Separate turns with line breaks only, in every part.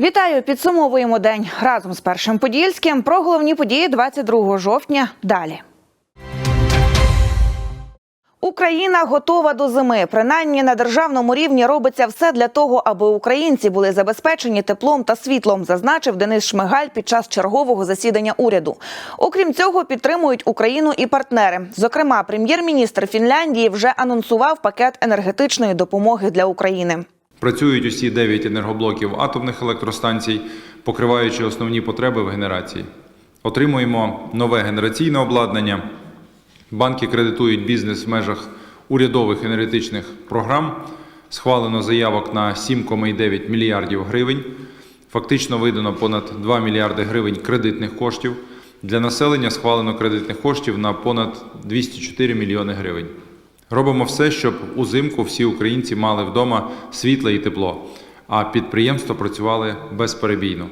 Вітаю! Підсумовуємо день разом з першим подільським. Про головні події 22 жовтня. Далі. Україна готова до зими. Принаймні на державному рівні робиться все для того, аби українці були забезпечені теплом та світлом, зазначив Денис Шмигаль під час чергового засідання уряду. Окрім цього, підтримують Україну і партнери. Зокрема, прем'єр-міністр Фінляндії вже анонсував пакет енергетичної допомоги для України.
Працюють усі 9 енергоблоків атомних електростанцій, покриваючи основні потреби в генерації. Отримуємо нове генераційне обладнання. Банки кредитують бізнес в межах урядових енергетичних програм. Схвалено заявок на 7,9 мільярдів гривень. Фактично видано понад 2 мільярди гривень кредитних коштів. Для населення схвалено кредитних коштів на понад 204 мільйони гривень. Робимо все, щоб узимку всі українці мали вдома світло і тепло, а підприємства працювали безперебійно.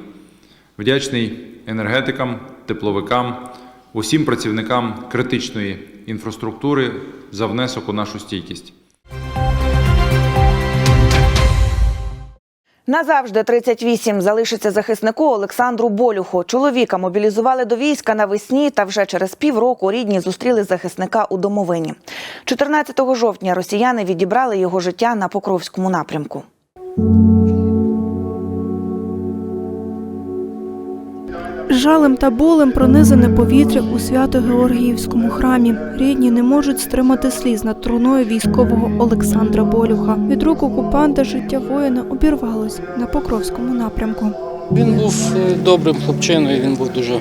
Вдячний енергетикам, тепловикам, усім працівникам критичної інфраструктури за внесок у нашу стійкість.
Назавжди 38 залишиться захиснику Олександру Болюху. Чоловіка мобілізували до війська навесні, та вже через півроку рідні зустріли захисника у домовині. 14 жовтня росіяни відібрали його життя на Покровському напрямку.
Жалем та болем пронизане повітря у Свято-Георгіївському храмі. Рідні не можуть стримати сліз над труною військового Олександра Болюха. Від рук окупанта життя воїна обірвалось на Покровському напрямку.
Він був е, добрим хлопчиною, він був дуже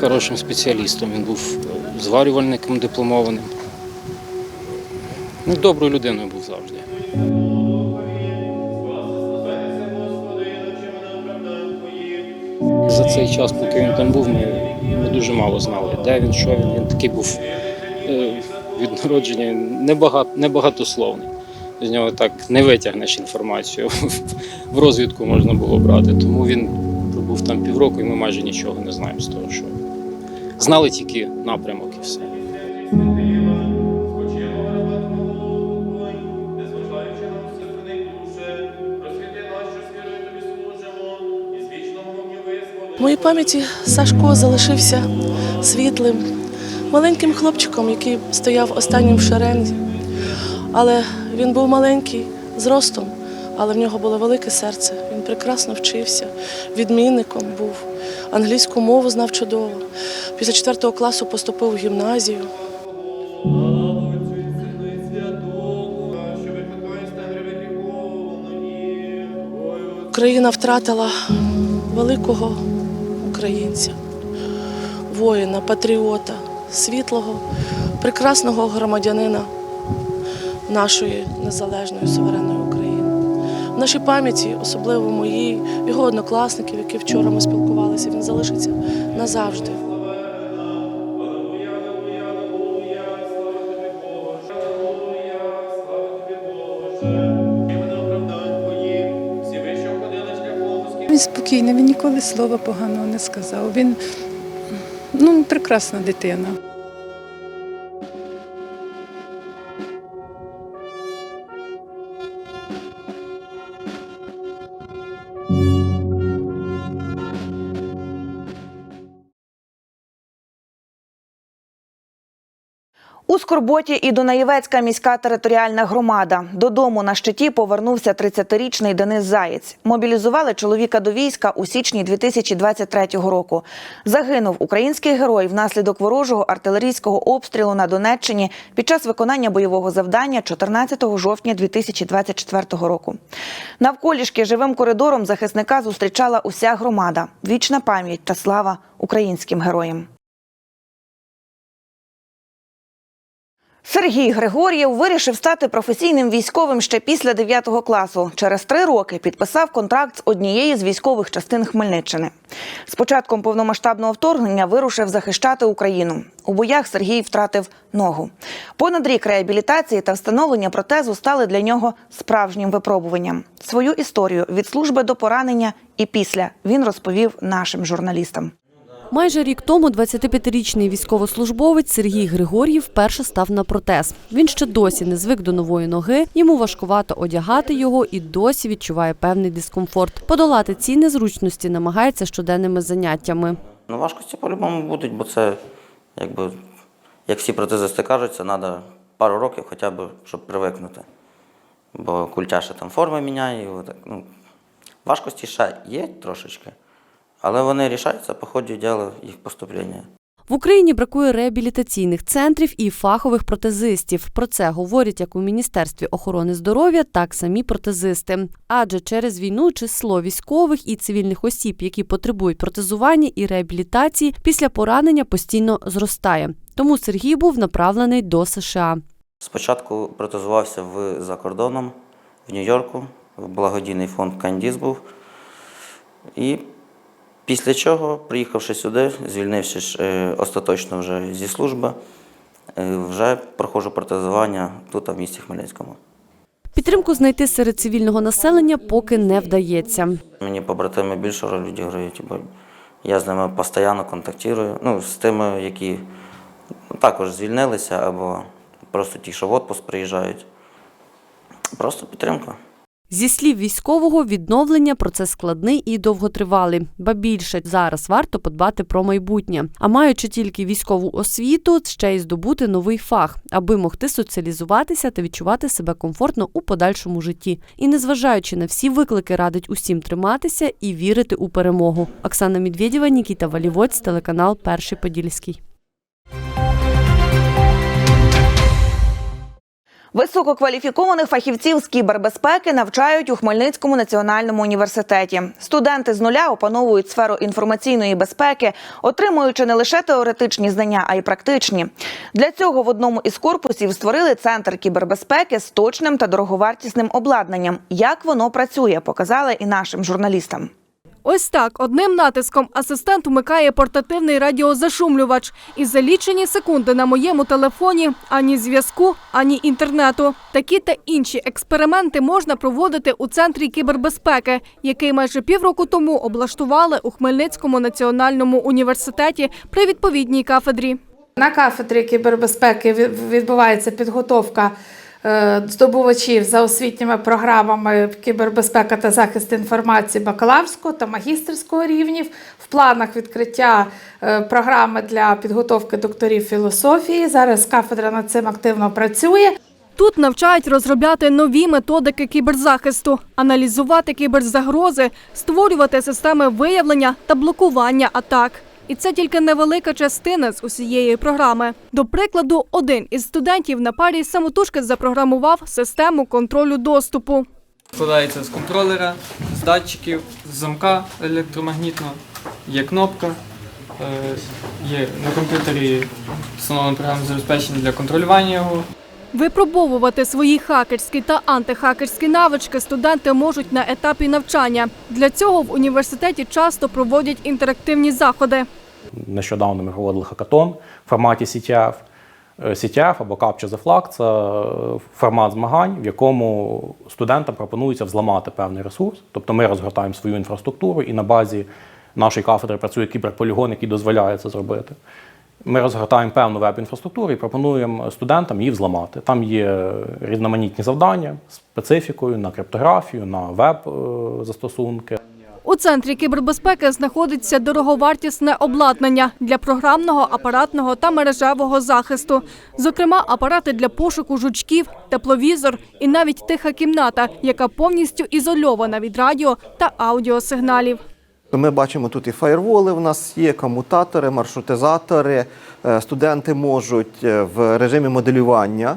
хорошим спеціалістом, він був е, зварювальником дипломованим. Ну, доброю людиною був завжди. За цей час, поки він там був, ми, ми дуже мало знали, де він, що він. Він такий був е, від народження небагато, небагатословний. З нього так не витягнеш інформацію. В розвідку можна було брати. Тому він пробув там півроку, і ми майже нічого не знаємо з того, що знали тільки напрямок і все.
В моїй пам'яті Сашко залишився світлим, маленьким хлопчиком, який стояв останнім в шерензі. Але він був маленький зростом, але в нього було велике серце. Він прекрасно вчився, відмінником був, англійську мову знав чудово. Після 4 класу поступив в гімназію. Україна втратила великого українця, воїна, патріота, світлого, прекрасного громадянина нашої незалежної суверенної України. В нашій пам'яті, особливо моїй, його однокласників, які вчора ми спілкувалися, він залишиться назавжди.
Спокійний, він ніколи слова поганого не сказав. Він ну, прекрасна дитина.
У Скорботі і Дунаєвецька міська територіальна громада. Додому на щиті повернувся 30-річний Денис Заєць. Мобілізували чоловіка до війська у січні 2023 року. Загинув український герой внаслідок ворожого артилерійського обстрілу на Донеччині під час виконання бойового завдання 14 жовтня 2024 року. Навколішки живим коридором захисника зустрічала уся громада. Вічна пам'ять та слава українським героям. Сергій Григор'єв вирішив стати професійним військовим ще після 9 класу. Через три роки підписав контракт з однією з військових частин Хмельниччини. З початком повномасштабного вторгнення вирушив захищати Україну. У боях Сергій втратив ногу. Понад рік реабілітації та встановлення протезу стали для нього справжнім випробуванням. Свою історію від служби до поранення і після він розповів нашим журналістам.
Майже рік тому 25-річний військовослужбовець Сергій Григор'єв вперше став на протез. Він ще досі не звик до нової ноги, йому важкувато одягати його і досі відчуває певний дискомфорт. Подолати ці незручності намагається щоденними заняттями.
Ну, важкості по-любому будуть, бо це, якби, як всі протезисти кажуть, це треба пару років хоча б, щоб привикнути. Бо культя ще там форми міняє. і отак, ну, важкості ще є трошечки, але вони рішаються по ході діла їх поступлення.
В Україні бракує реабілітаційних центрів і фахових протезистів. Про це говорять як у Міністерстві охорони здоров'я, так самі протезисти. Адже через війну число військових і цивільних осіб, які потребують протезування і реабілітації, після поранення постійно зростає. Тому Сергій був направлений до США.
Спочатку протезувався в, за кордоном, в Нью-Йорку, в благодійний фонд Кандіс був. І після чого, приїхавши сюди, звільнившись е, остаточно вже зі служби, е, вже проходжу протезування тут, в місті Хмельницькому.
Підтримку знайти серед цивільного населення поки не вдається.
Мені побратими більше роль відіграють, бо я з ними постійно контактую. Ну, з тими, які також звільнилися, або просто ті, що в отпуск приїжджають. Просто підтримка.
Зі слів військового, відновлення процес складний і довготривалий. Ба більше зараз варто подбати про майбутнє. А маючи тільки військову освіту, ще й здобути новий фах, аби могти соціалізуватися та відчувати себе комфортно у подальшому житті. І незважаючи на всі виклики, радить усім триматися і вірити у перемогу. Оксана Медведєва, Нікіта Валівоць, телеканал Перший Подільський.
Висококваліфікованих фахівців з кібербезпеки навчають у Хмельницькому національному університеті. Студенти з нуля опановують сферу інформаційної безпеки, отримуючи не лише теоретичні знання, а й практичні. Для цього в одному із корпусів створили центр кібербезпеки з точним та дороговартісним обладнанням. Як воно працює, показали і нашим журналістам.
Ось так одним натиском асистент вмикає портативний радіозашумлювач. І за лічені секунди на моєму телефоні ані зв'язку, ані інтернету. Такі та інші експерименти можна проводити у центрі кібербезпеки, який майже півроку тому облаштували у Хмельницькому національному університеті при відповідній кафедрі.
На кафедрі кібербезпеки від- відбувається підготовка здобувачів за освітніми програмами кібербезпека та захист інформації бакалаврського та магістерського рівнів. В планах відкриття е, програми для підготовки докторів філософії. Зараз кафедра над цим активно працює.
Тут навчають розробляти нові методики кіберзахисту, аналізувати кіберзагрози, створювати системи виявлення та блокування атак. І це тільки невелика частина з усієї програми. До прикладу, один із студентів на парі самотужки запрограмував систему контролю доступу.
Складається з контролера, з датчиків, з замка електромагнітного, є кнопка, е, є на комп'ютері встановлене програмне забезпечення для контролювання його.
Випробовувати свої хакерські та антихакерські навички студенти можуть на етапі навчання. Для цього в університеті часто проводять інтерактивні заходи.
Нещодавно ми проводили хакатон в форматі CTF. Е, CTF або Capture the Flag – це е, формат змагань, в якому студентам пропонується взламати певний ресурс. Тобто ми розгортаємо свою інфраструктуру і на базі нашої кафедри працює кіберполігон, який дозволяє це зробити. Ми розгортаємо певну веб-інфраструктуру і пропонуємо студентам її взламати. Там є різноманітні завдання з специфікою на криптографію, на веб-застосунки.
У центрі кібербезпеки знаходиться дороговартісне обладнання для програмного, апаратного та мережевого захисту. Зокрема, апарати для пошуку жучків, тепловізор і навіть тиха кімната, яка повністю ізольована від радіо та аудіосигналів.
Ми бачимо тут і фаєрволи в нас є, комутатори, маршрутизатори. Е, Студенти можуть е, в режимі моделювання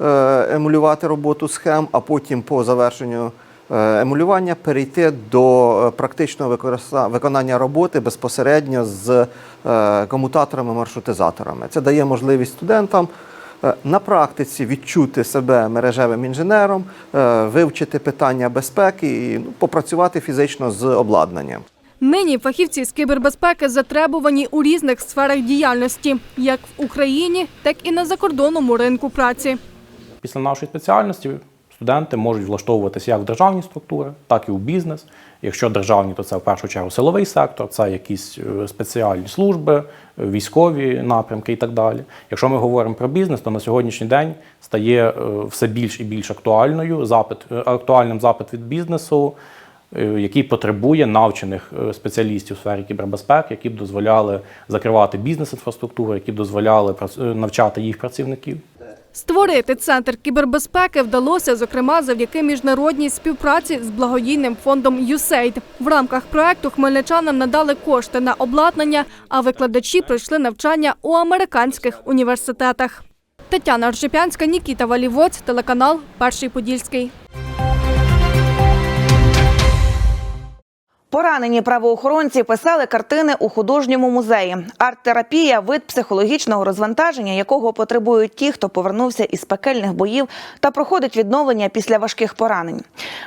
е, емулювати роботу схем, а потім по завершенню емулювання перейти до е, практичного використа- виконання роботи безпосередньо з е, комутаторами-маршрутизаторами. Це дає можливість студентам е, на практиці відчути себе мережевим інженером, е, вивчити питання безпеки і ну, попрацювати фізично з обладнанням.
Нині фахівці з кібербезпеки затребувані у різних сферах діяльності, як в Україні, так і на закордонному ринку праці.
Після нашої спеціальності студенти можуть влаштовуватися як в державні структури, так і в бізнес. Якщо державні, то це в першу чергу силовий сектор, це якісь е, спеціальні служби, е, військові напрямки і так далі. Якщо ми говоримо про бізнес, то на сьогоднішній день стає е, все більш і більш актуальною запит, актуальним запит від бізнесу, який потребує навчених спеціалістів у сфері кібербезпеки, які б дозволяли закривати бізнес-інфраструктуру, які б дозволяли навчати їх працівників.
Створити центр кібербезпеки вдалося, зокрема, завдяки міжнародній співпраці з благодійним фондом USAID. В рамках проекту хмельничанам надали кошти на обладнання, а викладачі пройшли навчання у американських університетах. Тетяна Ржепянська, Нікіта Валівоць, телеканал Перший Подільський.
Поранені правоохоронці писали картини у художньому музеї. Арт-терапія вид психологічного розвантаження, якого потребують ті, хто повернувся із пекельних боїв та проходить відновлення після важких поранень.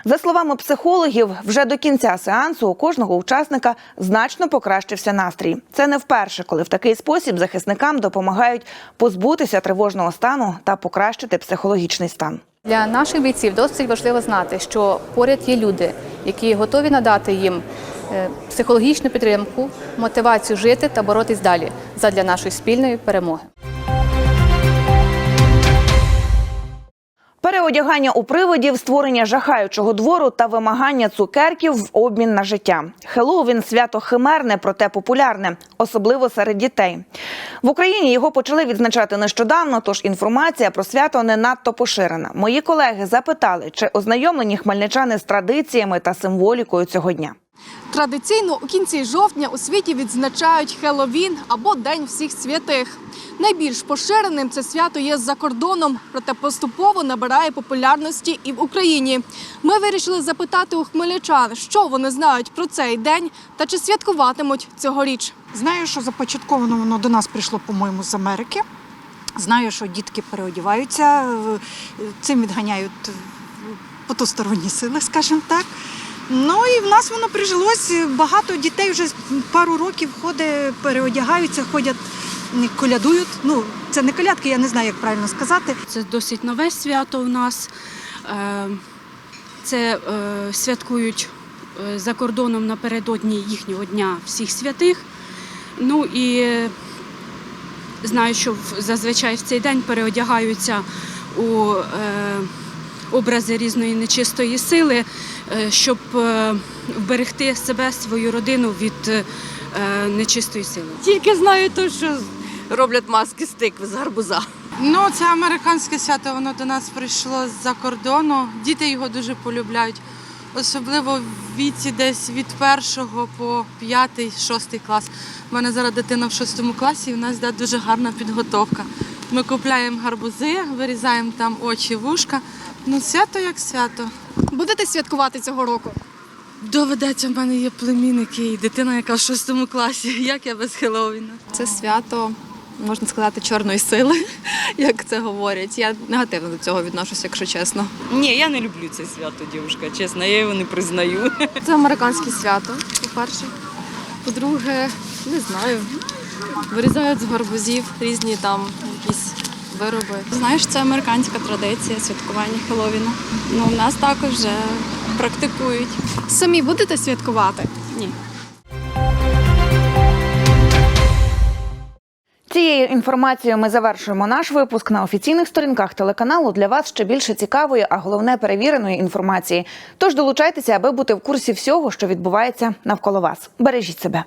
За словами психологів, вже до кінця сеансу у кожного учасника значно покращився настрій. Це не вперше, коли в такий спосіб захисникам допомагають позбутися тривожного стану та покращити психологічний стан.
Для наших бійців досить важливо знати, що поряд є люди, які готові надати їм е, психологічну підтримку, мотивацію жити та боротись далі задля нашої спільної перемоги.
Переодягання у привидів, створення жахаючого двору та вимагання цукерків в обмін на життя. Хеллоуін – свято химерне, проте популярне, особливо серед дітей. В Україні його почали відзначати нещодавно, тож інформація про свято не надто поширена. Мої колеги запитали, чи ознайомлені хмельничани з традиціями та символікою цього дня.
Традиційно у кінці жовтня у світі відзначають Хелловін або День всіх святих. Найбільш поширеним це свято є за кордоном, проте поступово набирає популярності і в Україні. Ми вирішили запитати у хмельничан, що вони знають про цей день та чи святкуватимуть цьогоріч.
Знаю, що започатковано воно до нас прийшло, по-моєму, з Америки. Знаю, що дітки переодіваються, цим відганяють потусторонні сили, скажімо так. Ну і в нас воно прижилось. Багато дітей вже пару років ходить, переодягаються, ходять, колядують. Ну, це не колядки, я не знаю, як правильно сказати.
Це досить нове свято у нас. Е, Це е, святкують е, за кордоном напередодні їхнього дня всіх святих. Ну і знаю, що зазвичай в цей день переодягаються у образи різної нечистої сили, щоб е, вберегти себе, свою родину від е, нечистої сили.
Тільки знаю те, що роблять маски з тикви, з гарбуза.
Ну, це американське свято, воно до нас прийшло з-за кордону. Діти його дуже полюбляють. Особливо в віці десь від першого по п'ятий, шостий клас. У мене зараз дитина в шостому класі, і в нас йде дуже гарна підготовка. Ми купляємо гарбузи, вирізаємо там очі, вушка. Ну, свято як свято.
Будете святкувати цього року?
Доведеться, в мене є племінники і дитина, яка в шостому класі. Як я без Хеллоуіна?
Це свято, можна сказати, чорної сили, як це говорять. Я негативно до цього відношуся, якщо чесно.
Ні, я не люблю це свято, дівчинка, чесно, я його не признаю.
Це американське свято, по-перше. По-друге, не знаю. Вирізають з гарбузів різні там вироби.
Знаєш, це американська традиція святкування Хеллоуіна. Ну, в нас також вже практикують.
Самі будете святкувати?
Ні.
Цією інформацією ми завершуємо наш випуск на офіційних сторінках телеканалу. Для вас ще більше цікавої, а головне перевіреної інформації. Тож долучайтеся, аби бути в курсі всього, що відбувається навколо вас. Бережіть себе.